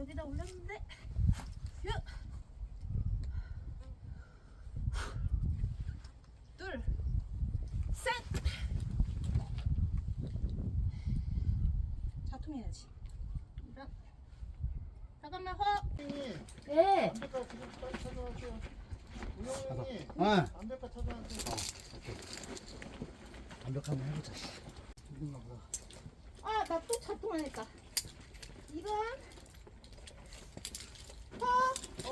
여기다 올렸는데 휴. 둘, 셋. 자통해야지. 자, 잠깐만 허. 네. 담배가 지금 빨리 찾아왔어요. 우영이 아, 담배가 찾아왔어요. 완벽하면 해보자. 이건가 보다. 아, 나 또 자통하니까. 이건 허, 어.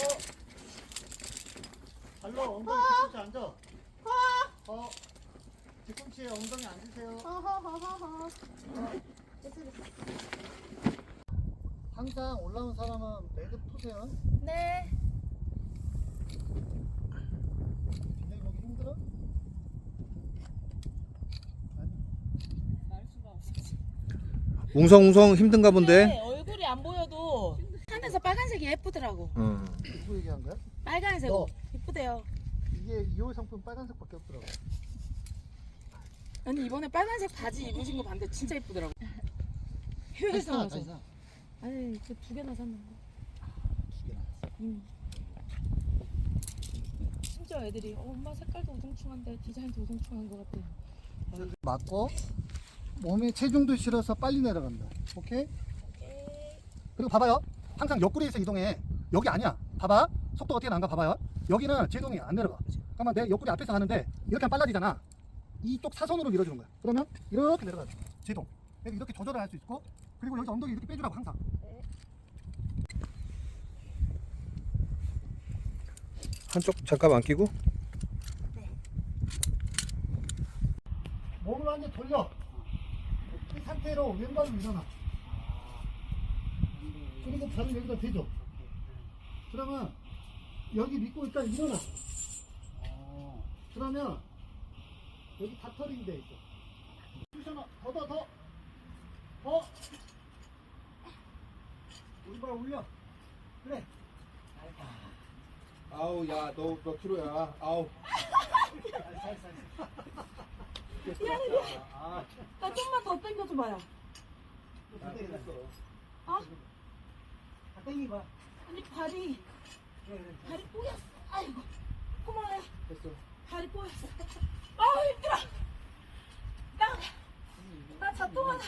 발로 엉덩이 뒤꿈치 앉아. 허, 어. 뒤꿈치에 엉덩이 앉으세요. 허, 허, 허, 허, 허. 됐어, 됐어. 항상 올라온 사람은 매듭 푸세요. 네. 굉장히 보기 힘들어? 웅성웅성 힘든가 본데. 네, 얼굴이 안 보여도 하늘에서 빨간색이 예쁘더라고. 어. 누구 얘기한 거야? 빨간색 너. 예쁘대요. 이게 2호 상품 빨간색밖에 없더라고. 아니 이번에 빨간색 바지 입으신 거 봤는데 진짜 예쁘더라고. 해외에서 다 나서. 이상. 아니 그 두 개나 샀는데. 두 개나. 음. 심지어 애들이 어, 엄마 색깔도 우중충한데 디자인도 우중충한 것 같아. 맞고 몸에 체중도 실어서 빨리 내려간다. 오케이? 그리고 봐봐요. 항상 옆구리에서 이동해. 여기 아니야. 봐봐. 속도 어떻게 나가 봐봐요. 여기는 제동이 안 내려가. 그러면 내 옆구리 앞에서 가는데 이렇게 하면 빨라지잖아. 이쪽 사선으로 밀어주는 거야. 그러면 이렇게 내려가. 제동. 이렇게 조절을 할 수 있고 그리고 여기서 엉덩이 이렇게 빼주라고 항상. 한쪽 잠깐 안 끼고. 몸을 완전 돌려. 이 상태로 왼발로 일어나. 그리고 발을 여기다 대줘. 그러면 여기 믿고 일단 일어나. 그러면 여기 다터링 돼 있어. 쑤셔놔. 더, 더, 더. 더. 오른발 올려. 그래. 아우 야 너 몇 킬로야? 아우. 아, 나 좀만 더 당겨줘 봐요. 어? 땡기봐. 아니 발이 발이 꼬였어. 아이고 고마워요. 됐어. 발이 꼬였어. 아우 힘들어. 나나 자동하다.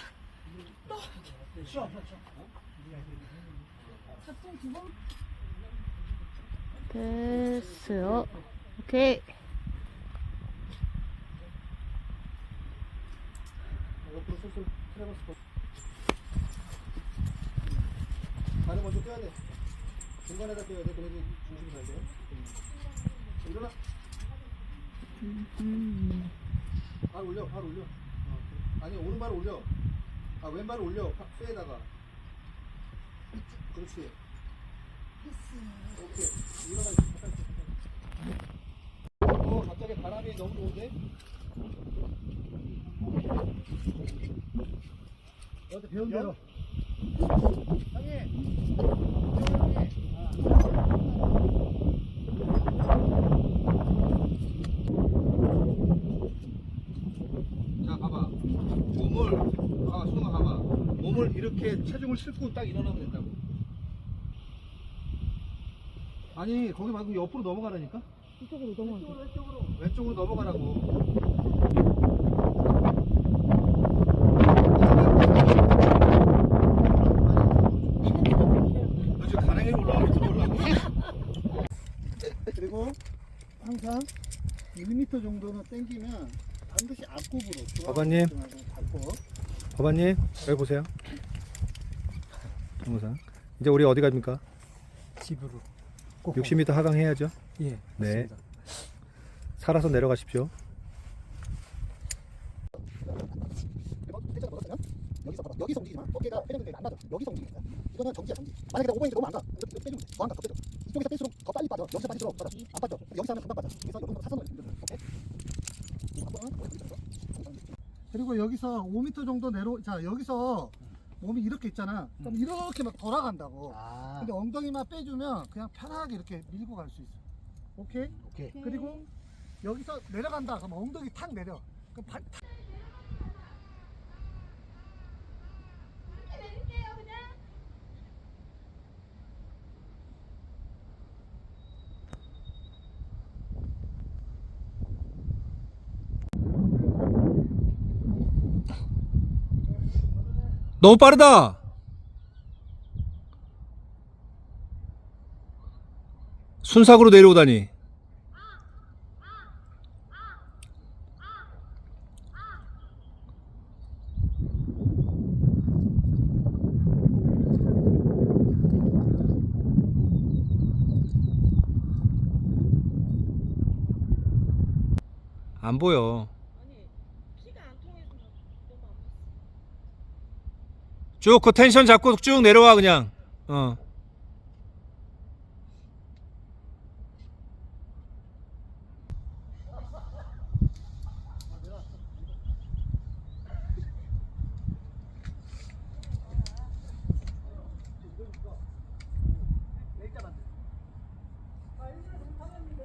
쉬어, 쉬어, 쉬어. 자동 두 번. 됐어요. 오케이. 옆으로 발을 먼저 떼야 돼. 중간에다 떼야 돼. 그래야지 중심이 잘 돼. 음. 일어나. 발 올려, 발 올려. 어. 아니, 오른발 올려. 아, 왼발 올려. 파- 쇠에다가. 그렇지. 오케이. 일어나. 어, 갑자기 바람이 너무 좋은데? 어디 배운 대로. 형님. 자 봐봐. 몸을 아 수영아 봐봐. 이렇게 체중을 싣고 딱 일어나면 된다고. 아니 거기 말고 옆으로 넘어가라니까. 이쪽으로 넘어가. 왼쪽으로. 왼쪽으로 넘어가라고. 가랑이로? 그리고 항상 1m 정도는 당기면 반드시 앞굽으로. 아버님. 바바님 여기 보세요. 동영상. 이제 우리 어디 갑니까? 집으로. 60m 하강 해야죠. 예. 네. 살아서 내려가십시오. 여기서 봐봐. 여기서 움직이지 마. 어깨가 회전근이 안 맞아. 여기서 움직이는 거야. 이거는 정지야 정지. 만약에 내가 5번인데 너무 안 가. 이렇게 빼주면 돼. 더안 가. 더 빼줘. 이쪽에서 뺄수록 더 빨리 빠져. 여기서 빠질수록 빠져. 안 빠져. 여기서 하면 금방 빠져. 그래서 이 정도 사선으로 밀면 돼. 오케이? 한번 그리고 여기서 5m 정도 내려 자 여기서 몸이 이렇게 있잖아. 그럼 이렇게 막 돌아간다고. 아. 근데 엉덩이만 빼주면 그냥 편하게 이렇게 밀고 갈 수 있어. 오케이? 오케이. 그리고 여기서 내려간다. 그럼 엉덩이 탁 내려. 그럼 발, 탁. 너무 빠르다. 순삭으로 내려오다니. 안 보여. 쭉 그 텐션 잡고 쭉 내려와 그냥. 어.